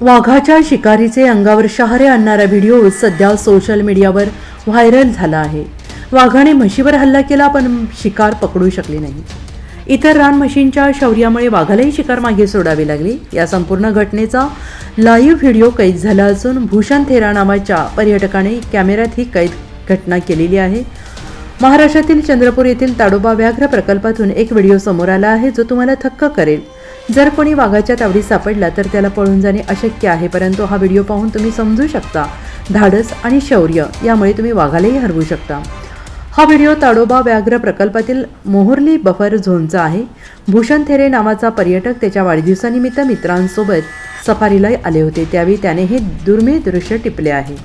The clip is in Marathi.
वाघाच्या शिकारीचे अंगावर शहारे आणणारा व्हिडिओ सध्या सोशल मीडियावर व्हायरल झाला आहे. वाघाने म्हशीवर हल्ला केला पण शिकार पकडू शकली नाही. इतर रान म्हशींच्या शौर्यामुळे वाघालाही शिकार मागे सोडावी लागली. या संपूर्ण घटनेचा लाईव्ह व्हिडिओ कैद झाला असून भूषण थेरा नावाच्या पर्यटकाने कॅमेऱ्यात ही कैद घटना केलेली आहे. महाराष्ट्रातील चंद्रपूर येथील ताडोबा व्याघ्र प्रकल्पातून एक व्हिडिओ समोर आला आहे जो तुम्हाला थक्क करेल. जर कोणी वाघाच्या तावडीत सापडला तर त्याला पळून जाणे अशक्य आहे परंतु हा व्हिडिओ पाहून तुम्ही समजू शकता. धाडस आणि शौर्य यामुळे तुम्ही वाघालाही हरवू शकता. हा व्हिडिओ ताडोबा व्याघ्र प्रकल्पातील मोहरली बफर झोनचा आहे. भूषण थेरे नावाचा पर्यटक त्याच्या वाढदिवसानिमित्त मित्रांसोबत सफारीला आले होते. त्यावेळी त्याने हे दुर्मिळ दृश्य टिपले आहे.